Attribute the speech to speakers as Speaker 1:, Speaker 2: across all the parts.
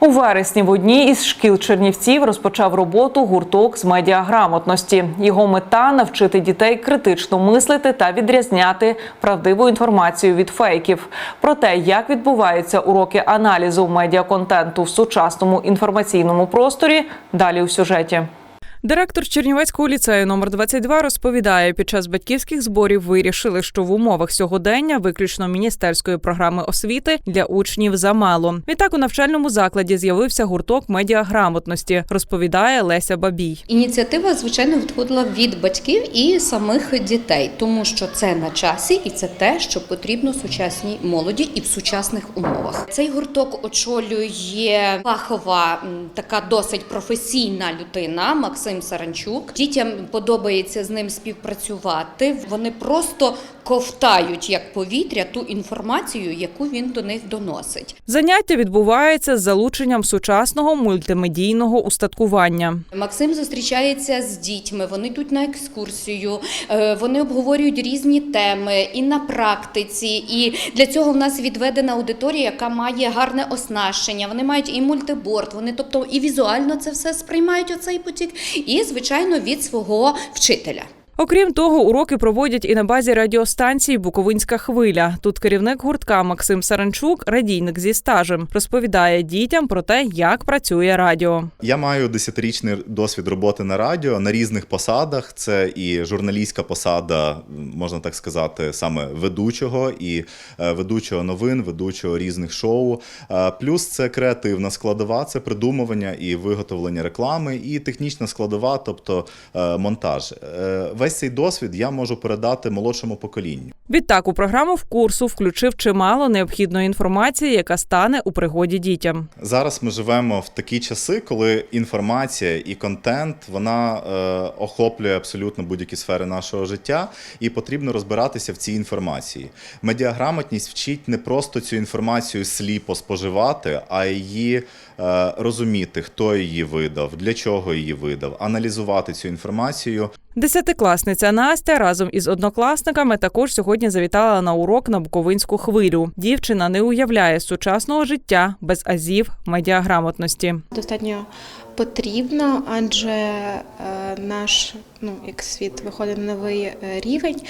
Speaker 1: У вересні в одній із шкіл Чернівців розпочав роботу гурток з медіаграмотності. Його мета навчити дітей критично мислити та відрізняти правдиву інформацію від фейків. Про те, як відбуваються уроки аналізу медіаконтенту в сучасному інформаційному просторі, далі у сюжеті. Директор Чернівецького ліцею номер 22 розповідає, під час батьківських зборів вирішили, що в умовах сьогодення виключно міністерської програми освіти для учнів замало. Відтак у навчальному закладі з'явився гурток медіаграмотності, розповідає Леся Бабій.
Speaker 2: Ініціатива, звичайно, відходила від батьків і самих дітей, тому що це на часі і це те, що потрібно сучасній молоді і в сучасних умовах. Цей гурток очолює фахова така досить професійна людина Максим Саранчук. Дітям подобається з ним співпрацювати. Вони просто ковтають як повітря ту інформацію, яку він до них доносить.
Speaker 1: Заняття відбувається з залученням сучасного мультимедійного устаткування.
Speaker 2: Максим зустрічається з дітьми, вони йдуть на екскурсію, е, вони обговорюють різні теми і на практиці. І для цього в нас відведена аудиторія, яка має гарне оснащення. Вони мають і мультиборд, вони тобто і візуально це все сприймають оцей потік, і звичайно від свого вчителя.
Speaker 1: Окрім того, уроки проводять і на базі радіостанції Буковинська хвиля. Тут керівник гуртка Максим Саранчук, радійник зі стажем, розповідає дітям про те, як працює радіо.
Speaker 3: Я маю десятирічний досвід роботи на радіо на різних посадах. Це і журналістська посада, можна так сказати, саме ведучого, і е, ведучого новин, ведучого різних шоу. Е, Плюс це креативна складова, це придумування і виготовлення реклами, і технічна складова, тобто е, монтаж. Весь цей досвід я можу передати молодшому поколінню.
Speaker 1: Відтак у програму в курсу включив чимало необхідної інформації, яка стане у пригоді дітям.
Speaker 3: Зараз ми живемо в такі часи, коли інформація і контент вона е, охоплює абсолютно будь-які сфери нашого життя, і потрібно розбиратися в цій інформації. Медіаграмотність вчить не просто цю інформацію сліпо споживати, а її е, розуміти, хто її видав, для чого її видав, аналізувати цю інформацію.
Speaker 1: Десятикласниця Настя разом із однокласниками також сьогодні завітала на урок на Буковинську хвилю. Дівчина не уявляє сучасного життя без азів медіаграмотності.
Speaker 4: достатньо потрібно, адже е, наш ну, як світ виходить на новий е, рівень,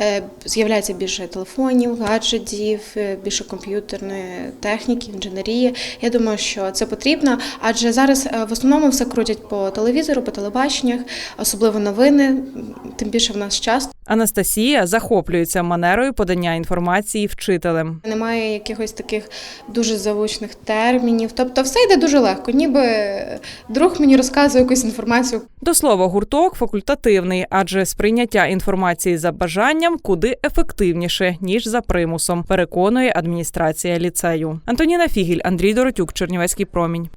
Speaker 4: е, з'являється більше телефонів, гаджетів, більше комп'ютерної техніки, інженерії. Я думаю, що це потрібно, адже зараз в основному все крутять по телевізору, по телебаченнях, особливо новини, тим більше в наш час.
Speaker 1: Анастасія захоплюється манерою подання інформації вчителем.
Speaker 4: Немає якихось таких дуже заучних термінів. Тобто все йде дуже легко, ніби друг мені розказує якусь інформацію.
Speaker 1: До слова, гурток факультативний, адже сприйняття інформації за бажанням куди ефективніше ніж за примусом, переконує адміністрація ліцею. Антоніна Фігіль, Андрій Доротюк, Чернівецький промінь.